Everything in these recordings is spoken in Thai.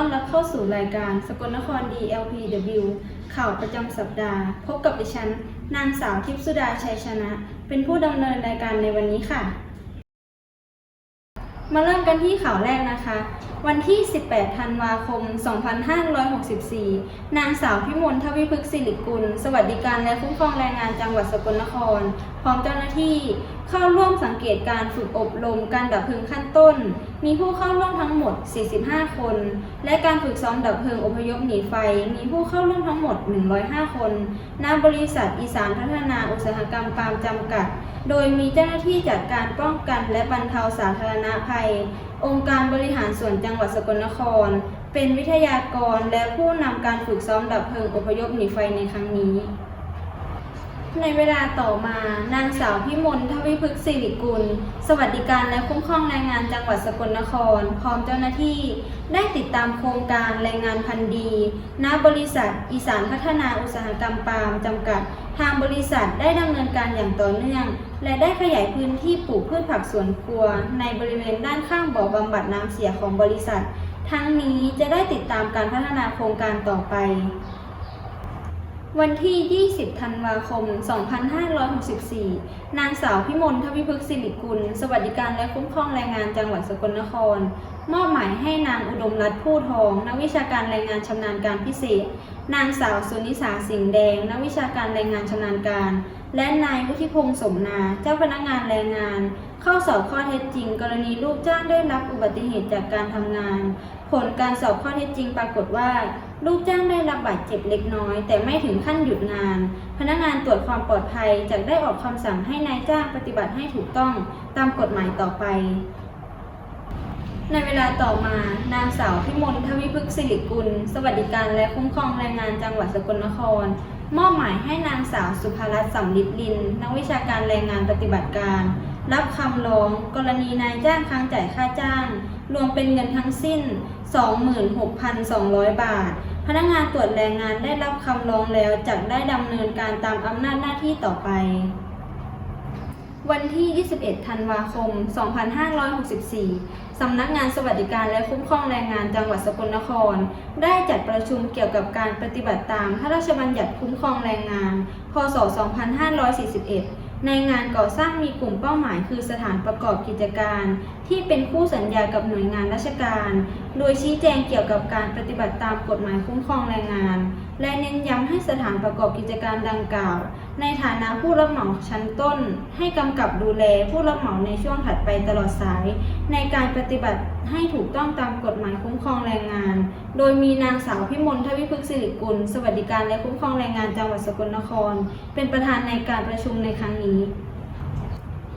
ต้อนรับเข้าสู่รายการสกลนคร DLPW ข่าวประจำสัปดาห์ พบกับดิฉัน นางสาวทิพสุดาชัยชนะ เป็นผู้ดำเนินรายการในวันนี้ค่ะ มาเริ่มกันที่ข่าวแรกนะคะ วันที่ 18 ธันวาคม 2564 นางสาวพิมลทวิพฤกษ์สิริกุล สวัสดิการและคุ้มครองแรงงานจังหวัดสกลนคร พร้อมเจ้าหน้าที่เข้าร่วมสังเกตการฝึกอบรมการดับเพลิงขั้นต้น มีผู้เข้าร่วมทั้งหมด 45 คน และการฝึกซ้อมดับเพลิงอพยพหนีไฟ มีผู้เข้าร่วมทั้งหมด 105 คน ณ บริษัทอีสานพัฒนาอุตสาหกรรมปาล์มจำกัด โดยมีเจ้าหน้าที่จากการป้องกันและบรรเทาสาธารณภัย องค์การบริหารส่วนจังหวัดสกลนคร เป็นวิทยากรและผู้นำการฝึกซ้อมดับเพลิงอพยพหนีไฟในครั้งนี้ ในเวลาต่อมานางสาวพิมลทวิพฤกษ์สิริกุล สวัสดิการและคุ้มครองแรงงานจังหวัดสกลนคร พร้อมเจ้าหน้าที่ ได้ติดตามโครงการแรงงานพันธีณ บริษัท อีสานพัฒนาอุตสาหกรรมปาล์มจำกัด ทางบริษัทได้ดำเนินการอย่างต่อเนื่อง และได้ขยายพื้นที่ปลูกพืชผักสวนครัว ในบริเวณด้านข้างบ่อบำบัดน้ำเสียของบริษัท ทั้งนี้จะได้ติดตามการพัฒนาโครงการต่อไป วันที่ 20 ธันวาคม 2564 นางสาวพิมลทวิพฤกษ์สิริกุล สวัสดิการและคุ้มครองแรงงานจังหวัดสกลนคร มอบหมายให้นางอุดมรัตน์ผู้ทอง นักวิชาการแรงงานชำนาญการพิเศษ นางสาวสุนิสาสิงห์แดง นักวิชาการแรงงานชำนาญการ และนายวุฒิพงษ์สมนา เจ้าพนักงานแรงงาน เข้าสอบข้อเท็จจริง กรณีลูกจ้างได้รับอุบัติเหตุจากการทำงาน ผลการสอบข้อเท็จจริงปรากฏว่า ลูกจ้างได้รับบาดเจ็บเล็กน้อย แต่ไม่ถึงขั้นหยุดงาน พนักงานตรวจความปลอดภัยจะได้ออกคำสั่งให้นายจ้างปฏิบัติให้ถูกต้องตามกฎหมายต่อไป ในเวลาต่อมานางสาวพิมลทวิพฤกษ์สิริกุล สวัสดิการและคุ้มครองแรงงานจังหวัดสกลนคร มอบหมายให้นางสาวสุภารัตน์สำลิดลิน นักวิชาการแรงงานปฏิบัติการ รับคำร้องกรณีนายจ้างค้างจ่ายค่าจ้าง รวมเป็นเงินทั้งสิ้น 26,200 บาท พนักงานตรวจแรงงานได้รับคำร้องแล้วจะได้ดำเนินการตามอำนาจหน้าที่ต่อไป วันที่ 21 ธันวาคม 2564 สำนักงานสวัสดิการและคุ้มครองแรงงานจังหวัดสกลนคร ได้จัดประชุมเกี่ยวกับการปฏิบัติตามพระราชบัญญัติคุ้มครองแรงงาน พศ 2541 ในงานก่อสร้างมีกลุ่มเป้าหมายคือสถานประกอบกิจการ ที่เป็นคู่สัญญากับหน่วยงานราชการ โดยชี้แจงเกี่ยวกับการปฏิบัติตามกฎหมายคุ้มครองแรงงาน และเน้นย้ำให้สถานประกอบกิจการดังกล่าว ในฐานะผู้รับเหมาชั้นต้น ให้กำกับดูแลผู้รับเหมาในช่วงถัดไปตลอดสาย ในการปฏิบัติให้ถูกต้องตามกฎหมายคุ้มครองแรงงาน โดยมีนางสาวพิมลทวิพฤกษ์สิริกุล สวัสดิการและคุ้มครองแรงงานจังหวัดสกลนคร เป็นประธานในการประชุมในครั้งนี้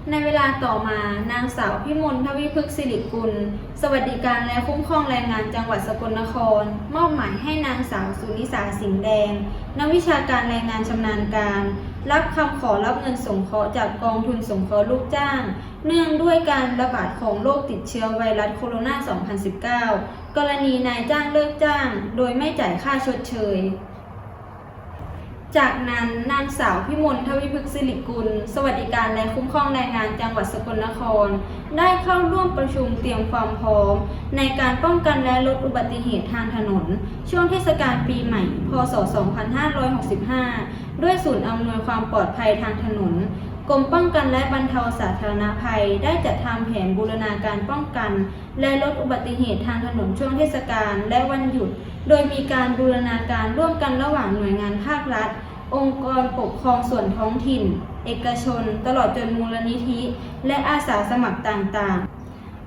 ในเวลาต่อมานางสาวพิมลทวิพฤกษ์สิริกุล สวัสดิการและคุ้มครองแรงงานจังหวัดสกลนคร มอบหมายให้นางสาวสุนิสาสิงห์แดง นักวิชาการแรงงานชำนาญการ รับคำขอรับเงินสงเคราะห์จากกองทุนสงเคราะห์ลูกจ้าง เนื่องด้วยการระบาดของโรคติดเชื้อไวรัสโคโรนา 2019 กรณีนายจ้างเลิกจ้าง โดยไม่จ่ายค่าชดเชย จากนั้นนางสาวพิมลทวิพฤกษ์สิริกุล สวัสดิการและคุ้มครองแรงงานจังหวัดสกลนคร ได้เข้าร่วมประชุมเตรียมความพร้อม ในการป้องกันและลดอุบัติเหตุทางถนน ช่วงเทศกาลปีใหม่ พศ 2565 ด้วยศูนย์อำนวยความปลอดภัยทางถนน กรมป้องกันและบรรเทาสาธารณภัย ได้จัดทำแผนบูรณาการป้องกัน และลดอุบัติเหตุทางถนนช่วงเทศกาลและวันหยุด โดยมีการบูรณาการร่วมกันระหว่างหน่วยงานภาครัฐ องค์กรปกครองส่วนท้องถิ่น เอกชน ตลอดจนมูลนิธิ และอาสาสมัครต่างๆ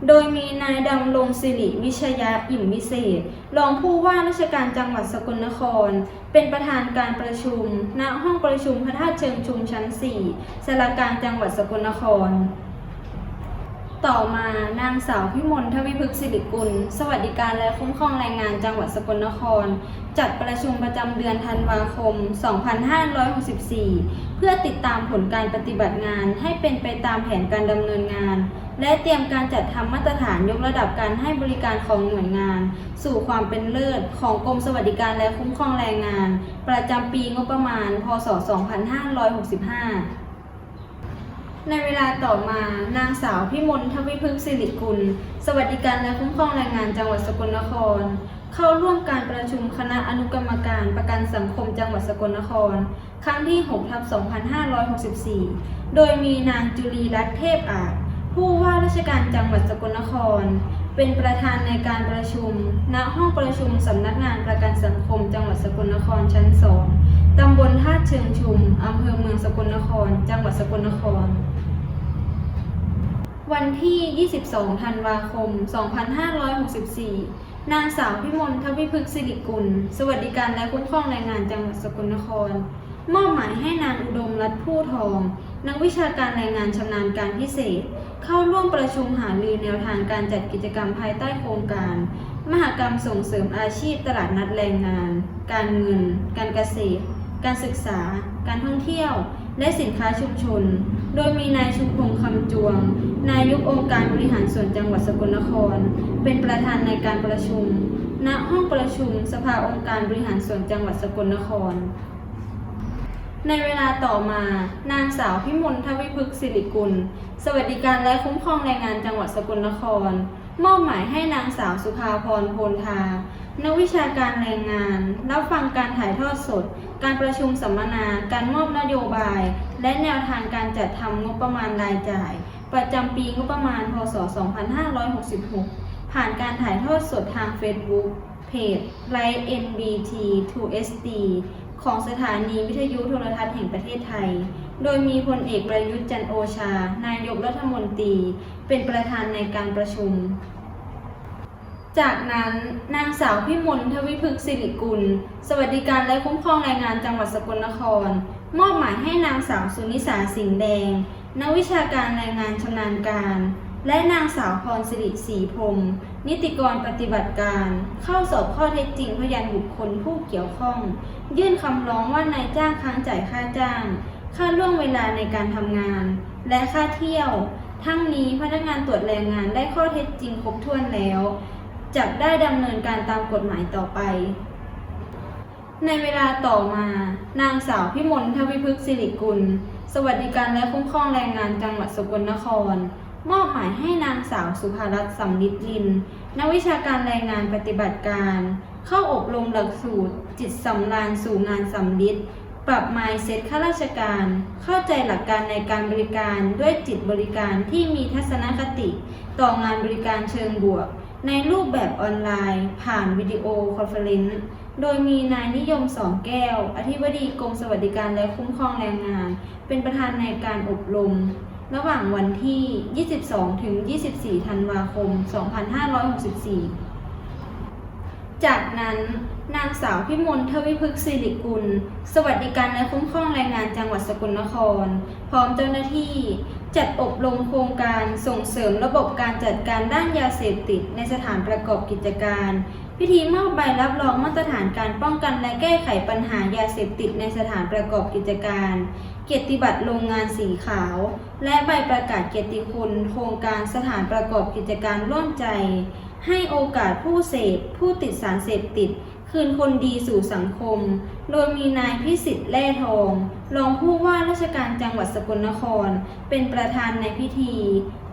โดยมีนายดำรงศิริวิชยะอิ่มวิเศษ รองผู้ว่าราชการจังหวัดสกลนคร เป็นประธานการประชุม ณ ห้องประชุมพระธาตุเชิงชุมชั้น 4สารกางจังหวัดสกลนคร ต่อมานางสาวพิมลทวิพฤกษ์สิริกุล สวัสดิการและคุ้มครองแรงงานจังหวัดสกลนคร จัดประชุมประจำเดือนธันวาคม 2564 เพื่อติดตามผลการปฏิบัติงานให้เป็นไปตามแผนการดำเนินงาน และเตรียมการจัดทำมาตรฐานยกระดับการให้บริการของหน่วยงาน สู่ความเป็นเลิศของกรมสวัสดิการและคุ้มครองแรงงาน ประจำปีงบประมาณ พศ 2565ในเวลาต่อมานางสาวพิมลทวิพฤกษ์สิริกุล สวัสดิการและคุ้มครองแรงงานจังหวัดสกลนคร เข้าร่วมการประชุมคณะอนุกรรมการประกันสังคมจังหวัดสกลนคร ครั้งที่6ทับ2564 โดยมีนางจุลีรัตน์เทพอาจ ผู้ว่าราชการจังหวัดสกลนคร เป็นประธานในการประชุม ณห้องประชุมสำนักงานประกันสังคม จังหวัดสกลนครชั้น2ตำบลท่าเชิงชุมอำเภอเมืองสกลนคร จังหวัดสกลนคร วันที่ 22 ธันวาคม 2564 นางสาวพิมลทวิพฤกษ์สิริกุล สวัสดิการและคุ้มครองแรงงานจังหวัดสกลนคร มอบหมายให้นางอุดมรัตน์ผู้ทอง นักวิชาการแรงงานชำนาญการพิเศษ เข้าร่วมประชุมหารือแนวทางการจัดกิจกรรมภายใต้โครงการ มหกรรมส่งเสริมอาชีพตลาดนัดแรงงาน การเงิน การเกษตร การศึกษา การท่องเที่ยว และสินค้าชุมชน โดยมีนายชุมพงษ์คำจวง นายกองค์การบริหารส่วนจังหวัดสกลนคร เป็นประธานในการประชุม ณ ห้องประชุม สภาองค์การบริหารส่วนจังหวัดสกลนคร ในเวลาต่อมา นางสาวพิมลทวิพฤกษ์สิริกุล สวัสดิการและคุ้มครองแรงงานจังหวัดสกลนคร มอบหมายให้นางสาวสุภาพรโพลทา นักวิชาการแรงงาน รับฟังการถ่ายทอดสด การประชุมสัมมนา การมอบนโยบาย และแนวทางการจัดทำงบประมาณรายจ่าย ประจำปีงบประมาณ พศ 2566 ผ่านการถ่ายทอดสดทาง Facebook เพจ Live NBT 2SD ของสถานีวิทยุโทรทัศน์แห่งประเทศไทย โดยมีพลเอกประยุทธ์จันโอชา นายกรัฐมนตรี เป็นประธานในการประชุม จากนั้นนางสาวพิมลทวิพฤกษ์สิริกุล สวัสดิการและคุ้มครองแรงงานจังหวัดสกลนคร มอบหมายให้นางสาวสุนิสาสิงห์แดง นักวิชาการแรงงานชำนาญการ และนางสาวพรสิริศรีพรมนิติกรปฏิบัติการ เข้าสอบข้อเท็จจริงพยานบุคคลผู้เกี่ยวข้อง ยื่นคำร้องว่านายจ้างค้างจ่ายค่าจ้าง ค่าล่วงเวลาในการทำงาน และค่าเที่ยว ทั้งนี้พนักงานตรวจแรงงานได้ข้อเท็จจริงครบถ้วนแล้วจะได้ดำเนินการตามกฎหมายต่อไป ในเวลาต่อมา นางสาวพิมลทวิพฤกษ์สิริกุล สวัสดิการและคุ้มครองแรงงานจังหวัดสกลนคร มอบหมายให้นางสาวสุภารัตน์สำลิดลิน นักวิชาการแรงงานปฏิบัติการ เข้าอบรมหลักสูตร จิตสำราญสู่งานสำลิดปรับ mindset ข้าราชการ เข้าใจหลักการในการบริการด้วยจิตบริการที่มีทัศนคติ ต่องานบริการเชิงบวก ในรูปแบบออนไลน์ ผ่านวิดีโอคอนเฟอเรนซ์โดยมีนายนิยมสองแก้ว อธิบดีกรมสวัสดิการและคุ้มครองแรงงาน เป็นประธานในการอบรม ระหว่างวันที่ 22 ถึง 24 ธันวาคม 2564 จากนั้นนางสาวพิมลทวิพฤกษ์สิริกุล สวัสดิการและคุ้มครองแรงงานจังหวัดสกลนคร พร้อมเจ้าหน้าที่ จัดอบรมโครงการส่งเสริมระบบการจัดการด้านยาเสพติดในสถานประกอบกิจการ พิธีมอบใบรับรองมาตรฐานการป้องกันและแก้ไขปัญหายาเสพติดในสถานประกอบกิจการ เกียรติบัตรโรงงานสีขาว และใบประกาศเกียรติคุณ โครงการสถานประกอบกิจการร่วมใจ ให้โอกาสผู้เสพผู้ติดสารเสพติด คืนคนดีสู่สังคม โดยมีนายพิสิทธิ์แร่ทอง รองผู้ว่าราชการจังหวัดสกลนคร เป็นประธานในพิธี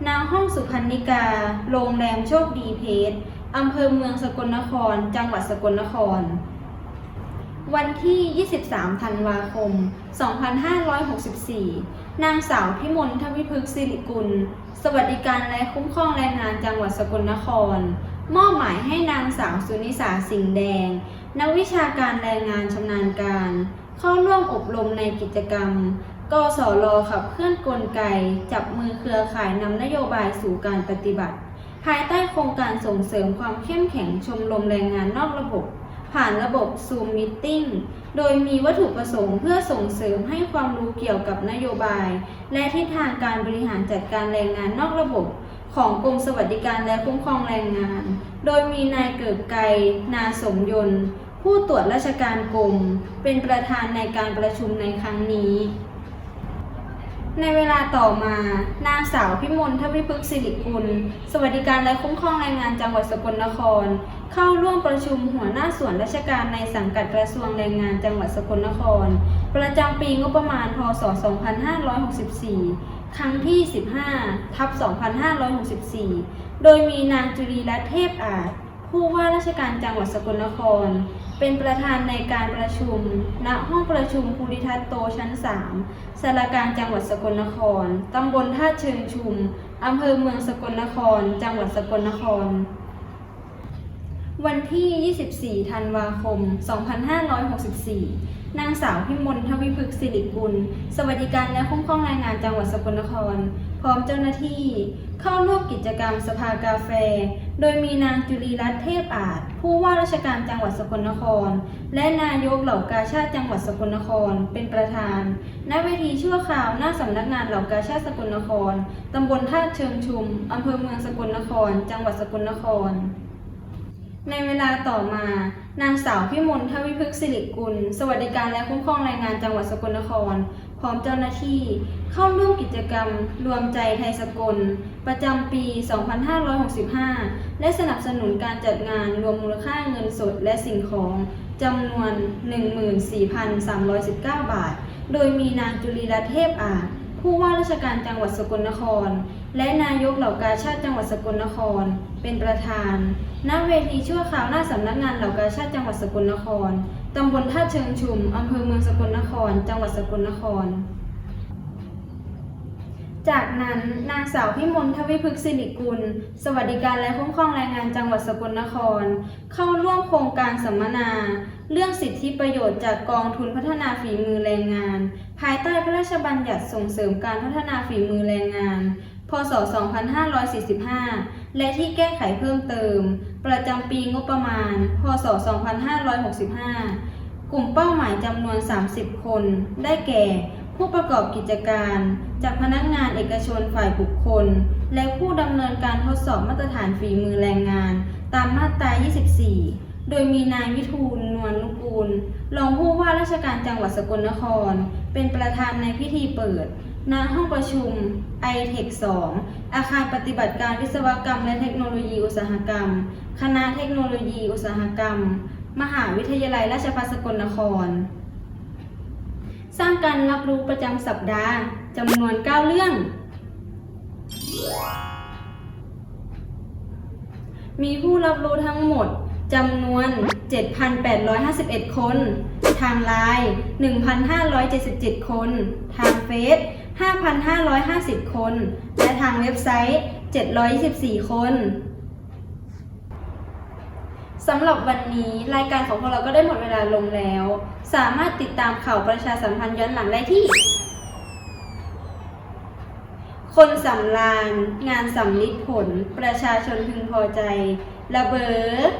ณห้องสุพรรณิกา โรงแรมโชคดีเพชร อำเภอเมืองสกลนคร จังหวัดสกลนคร วันที่ 23 ธันวาคม 2564 นางสาวพิมลทวิพฤกษ์สิริกุล สวัสดิการและคุ้มครองแรงงานจังหวัดสกลนคร มอบหมายให้นางสาวสุนิสาสิงห์แดง นักวิชาการแรงงานชำนาญการ เข้าร่วมอบรมในกิจกรรมกสรขับเคลื่อนกลไก จับมือเครือข่ายนำนโยบายสู่การปฏิบัติ ภายใต้โครงการส่งเสริมความเข้มแข็งชมรมแรงงานนอกระบบ ผ่านระบบ Zoom Meeting โดยมีวัตถุประสงค์เพื่อส่งเสริมให้ความรู้เกี่ยวกับนโยบาย และทิศทางการบริหารจัดการแรงงานนอกระบบ ของกรมสวัสดิการและคุ้มครองแรงงาน โดยมีนายเกิดไกรนาสมยนต์ ผู้ตรวจราชการกรม เป็นประธานในการประชุมในครั้งนี้ ในเวลาต่อมา นางสาวพิมลทวิพฤกษ์สิริกุล สวัสดิการและคุ้มครองแรงงานจังหวัดสกลนคร เข้าร่วมประชุมหัวหน้าส่วนราชการในสังกัดกระทรวงแรงงานจังหวัดสกลนคร ประจำปีงบประมาณ พศ 2564 ครั้งที่ 15 ทับ 2564 โดยมีนางจุลีรัตน์เทพอาจผู้ว่าราชการจังหวัดสกลนคร เป็นประธานในการประชุม ณ ห้องประชุมภูริทัศโตชั้น 3สารกลารจังหวัดสกลนคร ตำบลท่าเชิงชุม อำเภอเมืองสกลนคร จังหวัดสกลนคร วันที่ 24 ธันวาคม 2564 นางสาวพิมลทวิพฤกษ์สิริกุล สวัสดิการและคุ้มครองแรงงานจังหวัดสกลนคร พร้อมเจ้าหน้าที่ เข้าร่วมกิจกรรมสภากาแฟ โดยมีนางจุลีรัตน์เทพอาจ ผู้ว่าราชการจังหวัดสกลนคร และนายกเหล่ากาชาติจังหวัดสกลนคร เป็นประธาน ณ เวทีชั่วคราวหน้าสำนักงานเหล่ากาชาติสกลนคร ตำบลท่าเชิงชุม อำเภอเมืองสกลนคร จังหวัดสกลนครในเวลาต่อมา นางสาวพิมลทวิพฤกษ์สิริกุล สวัสดิการและคุ้มครองแรงงานจังหวัดสกลนคร พร้อมเจ้าหน้าที่เข้าร่วมกิจกรรมรวมใจไทยสกล ประจำปี 2565 และสนับสนุนการจัดงานรวมมูลค่าเงินสดและสิ่งของจำนวน 14,319 บาท โดยมีนางจุลีรัตเทพอาจผู้ว่าราชการจังหวัดสกลนคร และนายกเหล่ากาชาติจังหวัดสกลนคร เป็นประธาน ณ เวทีชั่วคราวหน้าสำนักงานเหล่ากาชาติจังหวัดสกลนคร ตำบลท่าเชิงชุม อำเภอเมืองสกลนคร จังหวัดสกลนคร จากนั้นนางสาวพิมลทวิพฤกษ์สิริกุล สวัสดิการและคุ้มครองแรงงานจังหวัดสกลนคร เข้าร่วมโครงการสัมมนา เรื่องสิทธิประโยชน์จากกองทุนพัฒนาฝีมือแรงงาน ภายใต้พระราชบัญญัติส่งเสริมการพัฒนาฝีมือแรงงาน พศ 2545 และที่แก้ไขเพิ่มเติม ประจำปีงบประมาณ พศ 2565 กลุ่มเป้าหมายจำนวน 30 คน ได้แก่ ผู้ประกอบกิจการ จากพนักงานเอกชนฝ่ายบุคคล และผู้ดำเนินการทดสอบมาตรฐานฝีมือแรงงาน ตามมาตรา 24 โดยมีนายวิทูลนวลนุกูล รองผู้ว่าราชการจังหวัดสกลนคร เป็นประธานในพิธีเปิด ณห้องประชุม i t e c 2 อาคารปฏิบัติการวิศวกรรมและเทคโนโลยีอุตสาหกรรม คณะเทคโนโลยีอุตสาหกรรม มหาวิทยาลัยราชภัฏสกลนคร สร้างการรับรู้ประจำสัปดาห์จำนวน 9 เรื่อง มีผู้รับรู้ทั้งหมดจำนวน 7,851 คน ทางไลน์ 1,577 คน ทางเฟซ 5,550 คน และทางเว็บไซต์ 724 คนสำหรับวันนี้รายการของพวกเราก็ได้หมดเวลาลงแล้ว สามารถติดตามข่าวประชาสัมพันธ์ย้อนหลังได้ที่ คนสำราญงานสำลิดผล ประชาชนพึงพอใจ ระเบิด